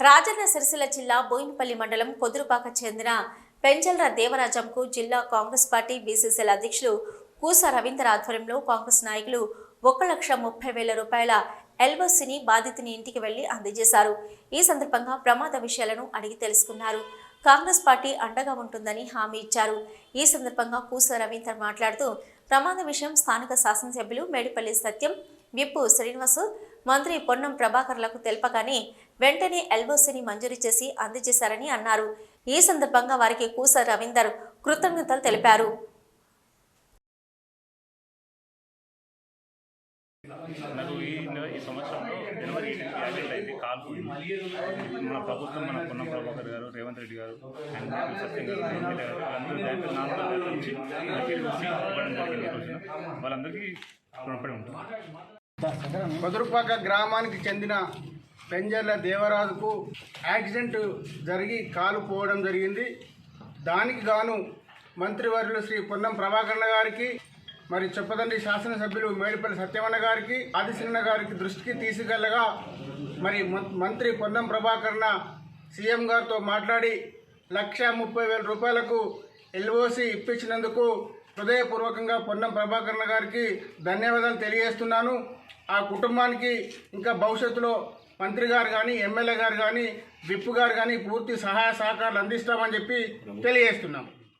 రాజన్న సిరిసిల్ల జిల్లా బోయినపల్లి మండలం కొదురుపాక చెందిన పెంచల్ర దేవరాజంకు జిల్లా కాంగ్రెస్ పార్టీ బీసీసీఎల్ అధ్యక్షులు కూస రవీంద్ర ఆధ్వర్యంలో కాంగ్రెస్ నాయకులు ఒక లక్ష ముప్పై వేల రూపాయల ఎల్బస్సిని బాధితుని ఇంటికి వెళ్ళి అందజేశారు. ఈ సందర్భంగా ప్రమాద విషయాలను అడిగి తెలుసుకున్నారు. కాంగ్రెస్ పార్టీ అండగా ఉంటుందని హామీ ఇచ్చారు. ఈ సందర్భంగా కూస రవీందర్ మాట్లాడుతూ ప్రమాద విషయం స్థానిక శాసనసభ్యులు మేడిపల్లి సత్యం విప్పు శ్రీనివాసు మంత్రి పొన్నం ప్రభాకర్లకు తెలపగానే వెంటనే ఎల్ఓసీని మంజూరు చేసి అందజేశారని అన్నారు. ఈ సందర్భంగా వారికి కూస రవీందర్ కృతజ్ఞతలు తెలిపారు. నాకు ఈ ఈ సంవత్సరంలో జనవరి యాభై అయింది కాల్ మన ప్రభుత్వం మన పొన్నం ప్రభాకర్ గారు రేవంత్ రెడ్డి గారు అండ్ సత్యం గారు ఎమ్మెల్యే గారు దాంట్లో నాలుగు ఇవ్వడం జరిగింది రోజున వాళ్ళందరికీ రుణపడి ఉంటాం గ్రామానికి చెందిన పెంజర్ల దేవరాజుకు యాక్సిడెంట్ జరిగి కాలు పోవడం జరిగింది. దానికి గాను మంత్రివర్యులు శ్రీ పొన్నం ప్రభాకరణ గారికి మరి చెప్పదండి శాసనసభ్యులు మేడిపల్లి సత్యమన్న గారికి ఆదిశన్న గారికి దృష్టికి తీసుకెళ్ళగా మరి మం- మంత్రి పొన్నం ప్రభాకరణ సీఎం గారితో మాట్లాడి లక్ష ముప్పై వేల రూపాయలకు ఎల్ఓసి ఇప్పించినందుకు హృదయపూర్వకంగా పొన్నం ప్రభాకరణ గారికి ధన్యవాదాలు తెలియజేస్తున్నాను. ఆ కుటుంబానికి ఇంకా భవిష్యత్తులో మంత్రి గారు కానీ ఎమ్మెల్యే గారు కానీ విప్ గారు కానీ పూర్తి సహాయ సహకారాలు అందిస్తామని చెప్పి తెలియజేస్తున్నాం